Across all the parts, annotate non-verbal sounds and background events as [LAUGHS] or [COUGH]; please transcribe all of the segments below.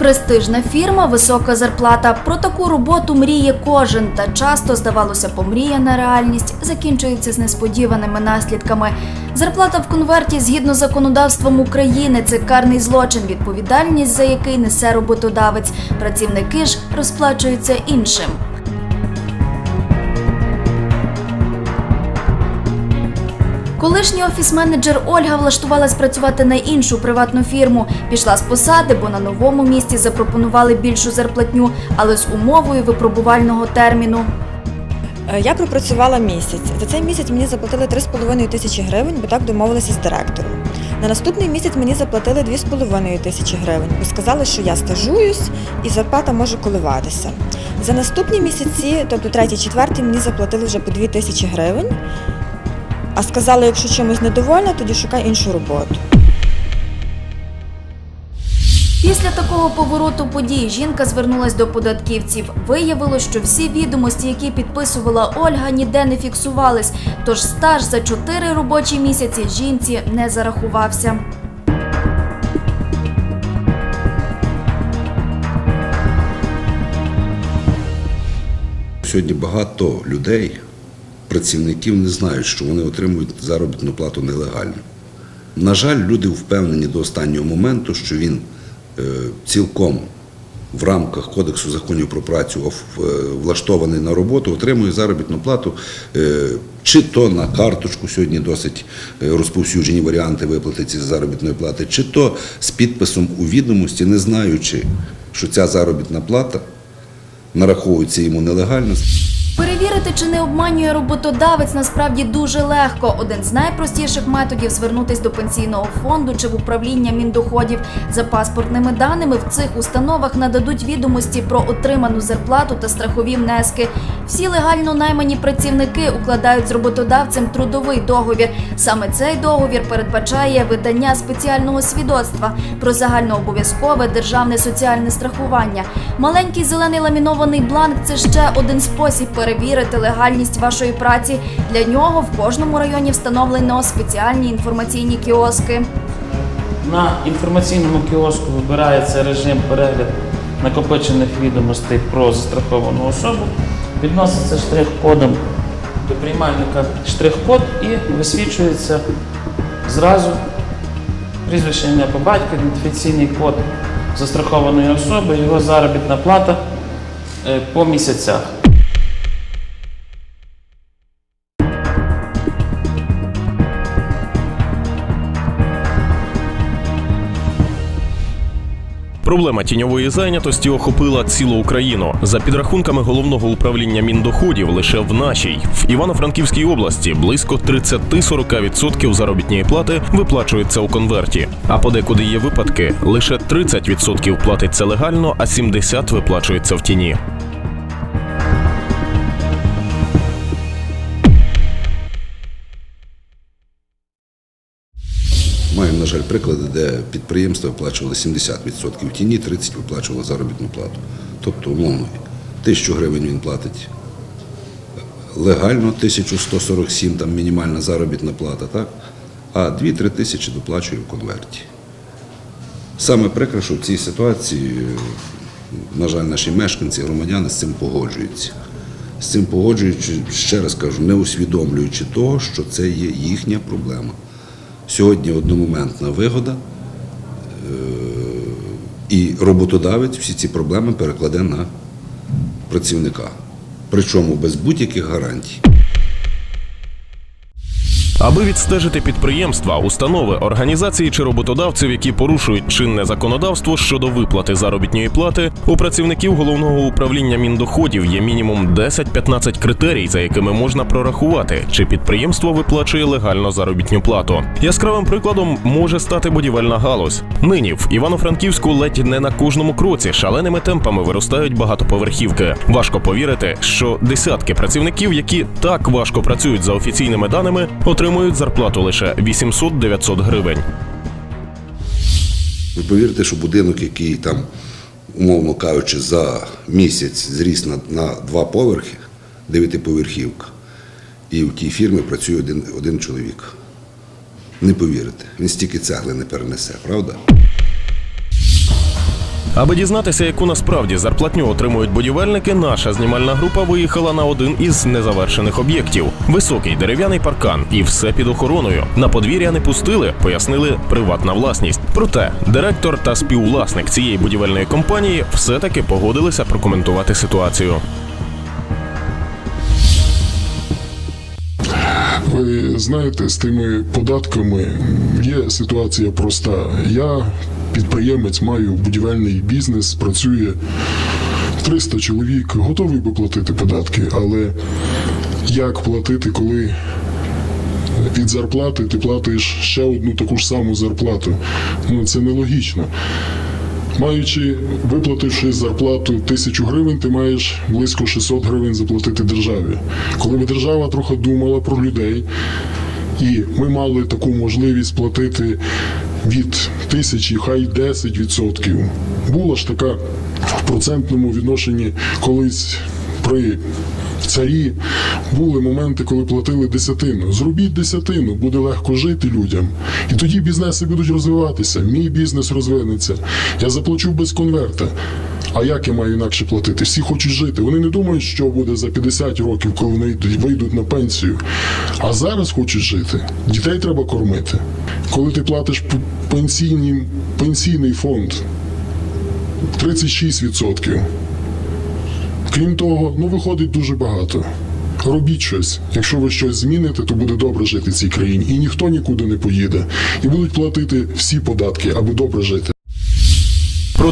Престижна фірма, висока зарплата. Про таку роботу мріє кожен. Та часто, здавалося, помріяна реальність закінчується з несподіваними наслідками. Зарплата в конверті згідно законодавством України це карний злочин, відповідальність за який несе роботодавець. Працівники ж розплачуються іншим. Колишній офіс-менеджер Ольга влаштувалась працювати на іншу приватну фірму. Пішла з посади, бо на новому місці запропонували більшу зарплатню, але з умовою випробувального терміну. Е, Я пропрацювала місяць. За цей місяць мені заплатили 3,5 тисячі гривень, бо так домовилися з директором. На наступний місяць мені заплатили 2,5 тисячі гривень, бо сказали, що я стажуюсь і зарплата може коливатися. За наступні місяці, тобто третій, четвертий, мені заплатили вже по 2 тисячі гривень. А сказали, якщо чимось недовольна, тоді шукай іншу роботу. Після такого повороту подій жінка звернулась до податківців. Виявилось, що всі відомості, які підписувала Ольга, ніде не фіксувались. Тож стаж за 4 робочі місяці жінці не зарахувався. Сьогодні багато людей, працівників, не знають, що вони отримують заробітну плату нелегально. На жаль, люди впевнені до останнього моменту, що він е, цілком в рамках Кодексу законів про працю е, влаштований на роботу, отримує заробітну плату е, чи то на карточку, сьогодні досить розповсюджені варіанти виплати цієї заробітної плати, чи то з підписом у відомості, не знаючи, що ця заробітна плата нараховується йому нелегально. Перевірити, чи не обманює роботодавець, насправді дуже легко. Один з найпростіших методів звернутись до пенсійного фонду чи в управління міндоходів. За паспортними даними в цих установах нададуть відомості про отриману зарплату та страхові внески. Всі легально наймані працівники укладають з роботодавцем трудовий договір. Саме цей договір передбачає видання спеціального свідоцтва про загальнообов'язкове державне соціальне страхування. Маленький зелений ламінований бланк це ще один спосіб перевірити легальність вашої праці. Для нього в кожному районі встановлено спеціальні інформаційні кіоски. На інформаційному кіоску вибирається режим перегляд накопичених відомостей про застраховану особу, відноситься штрих-кодом до приймальника штрих-код і висвічується зразу прізвище ім'я по батьку, ідентифікаційний код застрахованої особи, його заробітна плата е, по місяцях. Проблема тіньової зайнятості охопила цілу Україну. За підрахунками головного управління міндоходів, лише в нашій в Івано-Франківській області близько 30-40% заробітної плати виплачується у конверті. А подекуди є випадки, лише 30% платиться легально, а 70% виплачується в тіні. Маємо, на жаль, приклади, де підприємства виплачували 70% в тіні, 30% виплачували заробітну плату. Тобто, умовно, тисячу гривень він платить легально, 1147 там мінімальна заробітна плата, так? а 2-3 тисячі доплачує в конверті. Саме прикре, що в цій ситуації, на жаль, наші мешканці, громадяни з цим погоджуються. З цим погоджуючи, ще раз кажу, не усвідомлюючи того, що це є їхня проблема. Сьогодні одномоментна вигода, е, і роботодавець всі ці проблеми перекладе на працівника. Причому без будь-яких гарантій. Аби відстежити підприємства, установи, організації чи роботодавців, які порушують чинне законодавство щодо виплати заробітної плати, у працівників головного управління міндоходів є мінімум 10-15 критерій, за якими можна прорахувати, чи підприємство виплачує легально заробітну плату. Яскравим прикладом може стати будівельна галузь. Нині в Івано-Франківську ледь не на кожному кроці шаленими темпами виростають багатоповерхівки. Важко повірити, що десятки працівників, які так важко працюють за офіційними даними, отримують зарплату лише 800-900 гривень. Ви повірте, що будинок, який там, умовно кажучи, за місяць зріс на, на два поверхи, дев'ятиповерхівка, і в тій фірмі працює один, один чоловік. Не повірите, він стільки цегли не перенесе, правда? Аби дізнатися, яку насправді зарплатню отримують будівельники, наша знімальна група виїхала на один із незавершених об'єктів високий дерев'яний паркан, і все під охороною. На подвір'я не пустили, пояснили приватна власність. Проте директор та співвласник цієї будівельної компанії все-таки погодилися прокоментувати ситуацію. Ви знаєте, з тими податками є ситуація проста. Я підприємець, маю будівельний бізнес, працює 300 чоловік, готовий би платити податки, але як платити, коли від зарплати ти платиш ще одну таку ж саму зарплату? Ну це нелогічно. Маючи, виплативши зарплату тисячу гривень, ти маєш близько 600 гривень заплатити державі. Коли б держава трохи думала про людей, і ми мали таку можливість платити від тисячі, хай 10%. Була ж така в процентному відношенні колись при царі були моменти, коли платили десятину. Зробіть десятину, буде легко жити людям. І тоді бізнеси будуть розвиватися. Мій бізнес розвинеться. Я заплачу без конверта. А як я маю інакше платити? Всі хочуть жити. Вони не думають, що буде за 50 років, коли вони йдуть- вийдуть на пенсію. А зараз хочуть жити. Дітей треба кормити. Коли ти платиш п- пенсійний, пенсійний фонд 36%. Крім того, ну виходить дуже багато. Робіть щось. Якщо ви щось зміните, то буде добре жити в цій країні. І ніхто нікуди не поїде. І будуть платити всі податки, аби добре жити.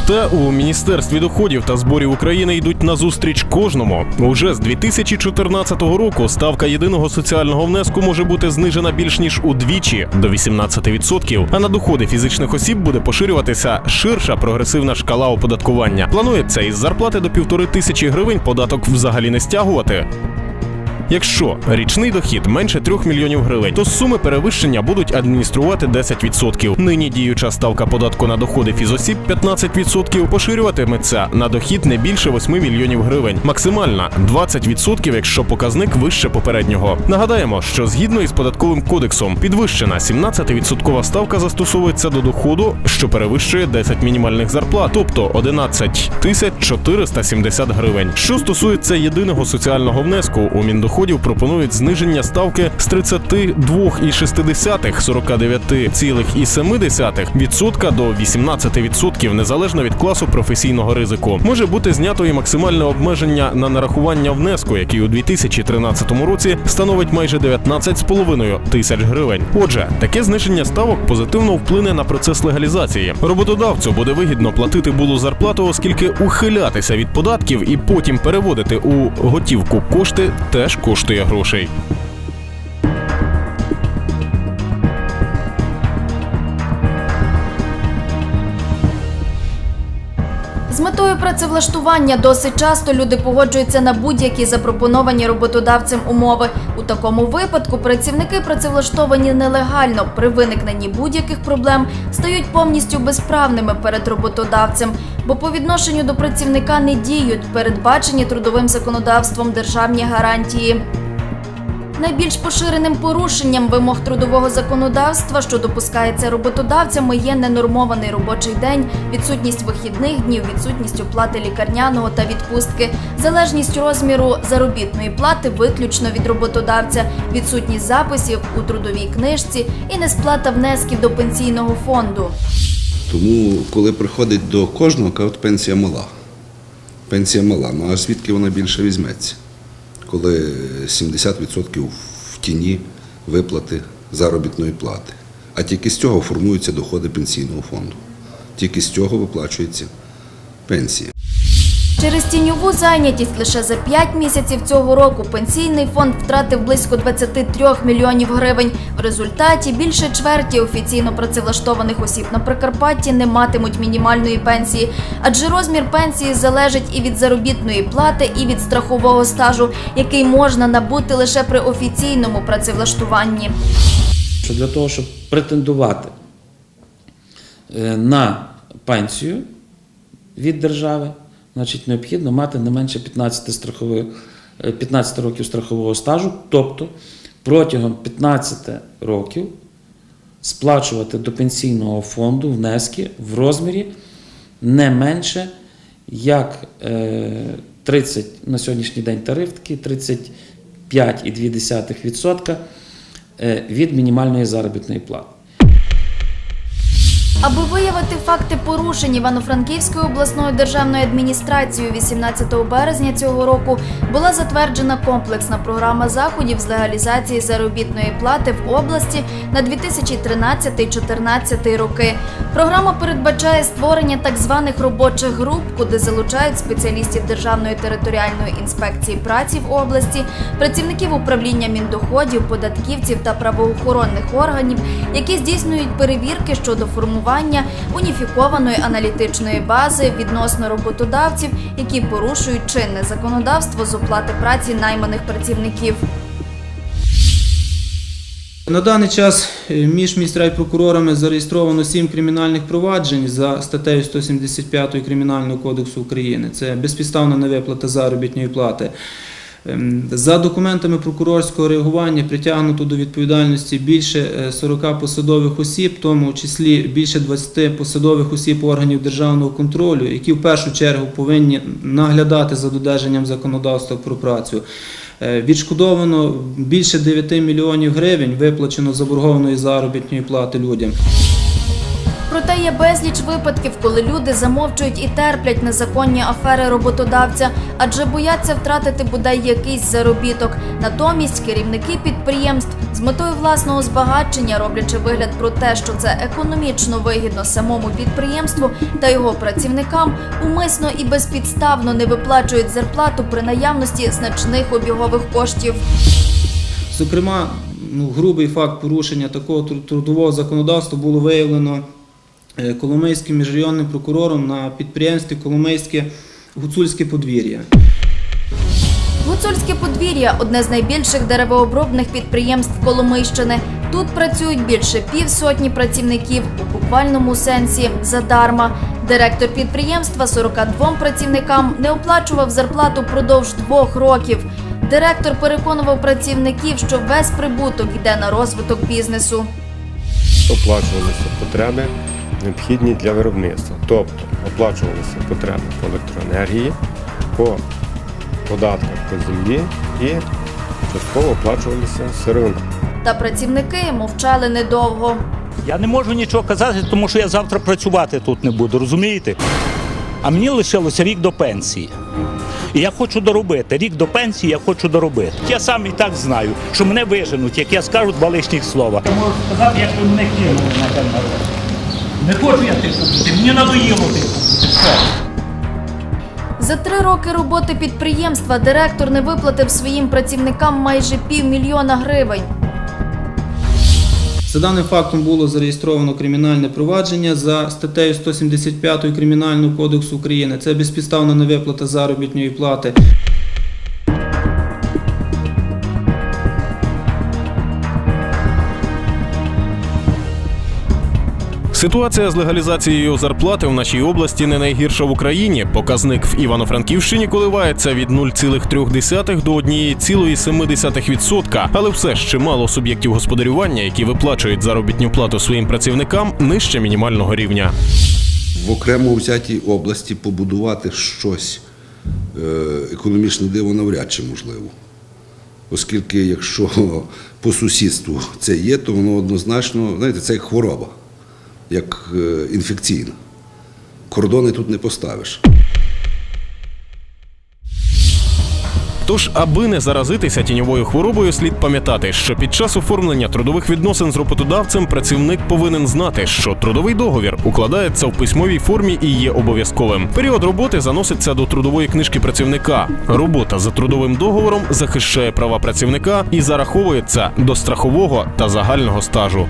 Проте у міністерстві доходів та зборів України йдуть на зустріч кожному. Уже з 2014 року ставка єдиного соціального внеску може бути знижена більш ніж удвічі до 18%, а на доходи фізичних осіб буде поширюватися ширша прогресивна шкала оподаткування. Планується із зарплати до півтори тисячі гривень податок взагалі не стягувати. Якщо річний дохід менше 3 мільйонів гривень, то суми перевищення будуть адмініструвати 10%. Нині діюча ставка податку на доходи фізосіб 15%, поширюватиметься на дохід не більше 8 мільйонів гривень. Максимальна 20%, якщо показник вище попереднього. Нагадаємо, що згідно із податковим кодексом підвищена 17% ставка застосовується до доходу, що перевищує 10 мінімальних зарплат, тобто 11 тисяч 470 гривень. Що стосується єдиного соціального внеску, у міндоходів пропонують зниження ставки з 32,6 49,7 відсотка до 18% незалежно від класу професійного ризику. Може бути знято і максимальне обмеження на нарахування внеску, який у 2013 році становить майже 19,5 тисяч гривень. Отже, таке зниження ставок позитивно вплине на процес легалізації. Роботодавцю буде вигідно платити булу зарплату, оскільки ухилятися від податків і потім переводити у готівку кошти теж коштує грошей. З метою працевлаштування досить часто люди погоджуються на будь-які запропоновані роботодавцем умови. У такому випадку працівники працевлаштовані нелегально при виникненні будь-яких проблем стають повністю безправними перед роботодавцем, бо по відношенню до працівника не діють передбачені трудовим законодавством державні гарантії. Найбільш поширеним порушенням вимог трудового законодавства, що допускається роботодавцями, є ненормований робочий день, відсутність вихідних днів, відсутність оплати лікарняного та відпустки, залежність розміру заробітної плати виключно від роботодавця, відсутність записів у трудовій книжці і несплата внесків до пенсійного фонду. Тому, коли приходить до кожного, кажуть, пенсія мала. Пенсія мала, ну а звідки вона більше візьметься? Коли 70% в тіні виплати заробітної плати. А тільки з цього формуються доходи пенсійного фонду. Тільки з цього виплачується пенсія. Через тіньову зайнятість лише за 5 місяців цього року пенсійний фонд втратив близько 23 мільйонів гривень. В результаті більше чверті офіційно працевлаштованих осіб на Прикарпатті не матимуть мінімальної пенсії, адже розмір пенсії залежить і від заробітної плати, і від страхового стажу, який можна набути лише при офіційному працевлаштуванні. що для того, щоб претендувати е, на пенсію від держави, значить необхідно мати не менше 15, страхових, е, 15 років страхового стажу, тобто протягом 15 років сплачувати до пенсійного фонду внески в розмірі не менше як е, 30 на сьогоднішній день тариф такий 35,2% е, від мінімальної заробітної плати. Аби виявити факти порушень Івано-Франківською обласною державною адміністрацією 18 березня цього року була затверджена комплексна програма заходів з легалізації заробітної плати в області на 2013-2014 роки. Програма передбачає створення так званих робочих груп, куди залучають спеціалістів Державної територіальної інспекції праці в області, працівників управління міндоходів, податківців та правоохоронних органів, які здійснюють перевірки щодо формування уніфікованої аналітичної бази відносно роботодавців, які порушують чинне законодавство з оплати праці найманих працівників. На даний час е, між міськрайпрокурорами зареєстровано сім кримінальних проваджень за статтею 175 Кримінального кодексу України. Це безпідставна невиплата заробітної плати. Ем, За документами прокурорського реагування притягнуто до відповідальності більше е, 40 посадових осіб, в тому числі більше 20 посадових осіб органів державного контролю, які в першу чергу повинні наглядати за додержанням законодавства про працю. Е, Відшкодовано більше 9 мільйонів гривень, виплачено заборгованої заробітної плати людям. Проте є безліч випадків, коли люди замовчують і терплять незаконні афери роботодавця, адже бояться втратити бодай якийсь заробіток. Натомість керівники підприємств з метою власного збагачення, роблячи вигляд про те, що це економічно вигідно самому підприємству та його працівникам, умисно і безпідставно не виплачують зарплату при наявності значних обігових коштів. Зокрема, ну, грубий факт порушення такого трудового законодавства було виявлено Коломийським міжрайонним прокурором на підприємстві Коломийське гуцульське подвір'я. Гуцульське подвір'я одне з найбільших деревообробних підприємств Коломийщини. Тут працюють більше півсотні працівників у буквальному сенсі задарма. Директор підприємства 42 працівникам не оплачував зарплату продовж двох років. Директор переконував працівників, що весь прибуток йде на розвиток бізнесу. оплачувалися потреби, необхідні для виробництва. Тобто оплачувалися потреби по електроенергії, по податках по землі і частково оплачувалися сировина. Та працівники мовчали недовго. Я не можу нічого казати, тому що я завтра працювати тут не буду, розумієте? А мені лишилося рік до пенсії. І я хочу доробити. Рік до пенсії я хочу доробити. Я сам і так знаю, що мене виженуть, як я скажу два лишніх слова. Я можу сказати, як ви мене кинули на те народ. Не хочу я тихо бути, мені надоїло тихо бути. Все. За три роки роботи підприємства директор не виплатив своїм працівникам майже півмільйона гривень. За даним фактом було зареєстровано кримінальне провадження за статтею 175 Кримінального кодексу України. Це безпідставна невиплата заробітної плати. Ситуація з легалізацією зарплати в нашій області не найгірша в Україні. Показник в Івано-Франківщині коливається від 0,3 до 1,7%. Але все ще мало суб'єктів господарювання, які виплачують заробітну плату своїм працівникам нижче мінімального рівня. В окремо взятій області побудувати щось е, економічне диво навряд чи можливо. Оскільки якщо [LAUGHS] по сусідству це є, то воно однозначно, знаєте, це як хвороба, як е, інфекційна. Кордони тут не поставиш. Тож, аби не заразитися тіньовою хворобою, слід пам'ятати, що під час оформлення трудових відносин з роботодавцем працівник повинен знати, що трудовий договір укладається в письмовій формі і є обов'язковим. Період роботи заноситься до трудової книжки працівника. Робота за трудовим договором захищає права працівника і зараховується до страхового та загального стажу.